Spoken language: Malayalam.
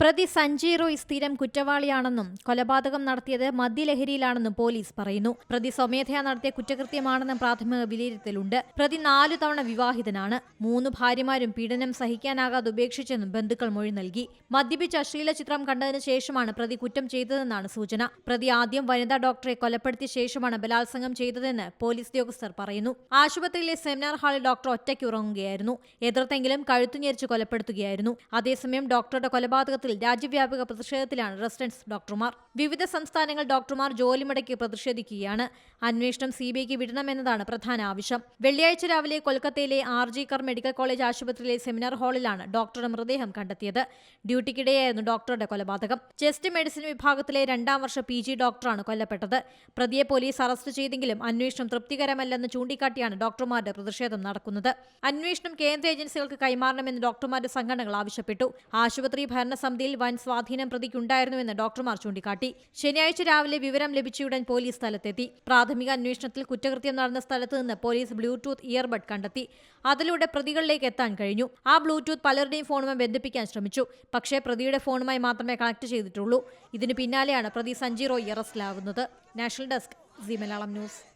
പ്രതി സഞ്ജയ് റോയ് സ്ഥിരം കുറ്റവാളിയാണെന്നും കൊലപാതകം നടത്തിയത് മദ്യലഹരിയിലാണെന്നും പോലീസ് പറയുന്നു. പ്രതി സ്വമേധയാ നടത്തിയ കുറ്റകൃത്യമാണെന്നും പ്രാഥമിക വിലയിരുത്തലുണ്ട്. പ്രതി നാലു തവണ വിവാഹിതനാണ്. മൂന്ന് ഭാര്യമാരും പീഡനം സഹിക്കാനാകാതെ ഉപേക്ഷിച്ചെന്നും ബന്ധുക്കൾ മൊഴി നൽകി. മദ്യപിച്ച അശ്ലീല ചിത്രം കണ്ടതിന് ശേഷമാണ് പ്രതി കുറ്റം ചെയ്തതെന്നാണ് സൂചന. പ്രതി ആദ്യം വനിതാ ഡോക്ടറെ കൊലപ്പെടുത്തിയ ശേഷമാണ് ബലാത്സംഗം ചെയ്തതെന്ന് പോലീസ് ഉദ്യോഗസ്ഥർ പറയുന്നു. ആശുപത്രിയിലെ സെമിനാർ ഹാളിൽ ഡോക്ടർ ഒറ്റയ്ക്ക് ഉറങ്ങുകയായിരുന്നു. എതിർത്തെങ്കിലും കഴുത്തു ഞെരിച്ച് കൊലപ്പെടുത്തുകയായിരുന്നു. അതേസമയം ഡോക്ടറുടെ കൊലപാതകത്തിൽ രാജ്യവ്യാപക പ്രതിഷേധത്തിലാണ് റെസിഡൻസ് ഡോക്ടർമാർ. വിവിധ സംസ്ഥാനങ്ങൾ ഡോക്ടർമാർ ജോലി മുടക്കി പ്രതിഷേധിക്കുകയാണ്. അന്വേഷണം സി ബി ഐക്ക് വിടണമെന്നതാണ് പ്രധാന ആവശ്യം. വെള്ളിയാഴ്ച രാവിലെ കൊൽക്കത്തയിലെ R G Kar medical college ആശുപത്രിയിലെ സെമിനാർ ഹാളിലാണ് ഡോക്ടറുടെ മൃതദേഹം കണ്ടെത്തിയത്. ഡ്യൂട്ടിക്കിടെയായിരുന്നു ഡോക്ടറുടെ കൊലപാതകം. ചെസ്റ്റ് മെഡിസിൻ വിഭാഗത്തിലെ രണ്ടാം വർഷ പി ജി ഡോക്ടറാണ് കൊല്ലപ്പെട്ടത്. പ്രതിയെ പോലീസ് അറസ്റ്റ് ചെയ്തെങ്കിലും അന്വേഷണം തൃപ്തികരമല്ലെന്ന് ചൂണ്ടിക്കാട്ടിയാണ് ഡോക്ടർമാരുടെ പ്രതിഷേധം നടക്കുന്നത്. അന്വേഷണം കേന്ദ്ര ഏജൻസികൾക്ക് കൈമാറണമെന്ന് ഡോക്ടർമാരുടെ സംഘടനകൾ ആവശ്യപ്പെട്ടു. ആശുപത്രി ഭരണസമിതിയിൽ വൻ സ്വാധീനം പ്രതിക്കുണ്ടായിരുന്നുവെന്ന് ഡോക്ടർമാർ ചൂണ്ടിക്കാട്ടി. ശനിയാഴ്ച രാവിലെ വിവരം ലഭിച്ചയുടൻ പോലീസ് സ്ഥലത്തെത്തി. പ്രാഥമിക അന്വേഷണത്തിൽ കുറ്റകൃത്യം നടന്ന സ്ഥലത്ത് നിന്ന് പോലീസ് ബ്ലൂടൂത്ത് ഇയർബഡ് കണ്ടെത്തി. അതിലൂടെ പ്രതികളിലേക്ക് എത്താൻ കഴിഞ്ഞു. ആ ബ്ലൂടൂത്ത് പലരുടെയും ഫോണുമായി ബന്ധിപ്പിക്കാൻ ശ്രമിച്ചു. പക്ഷേ പ്രതിയുടെ ഫോണുമായി മാത്രമേ കണക്ട് ചെയ്തിട്ടുള്ളൂ. ഇതിന് പിന്നാലെയാണ് പ്രതി Sanjay Roy അറസ്റ്റിലാവുന്നത്. National desk C Malayalam news.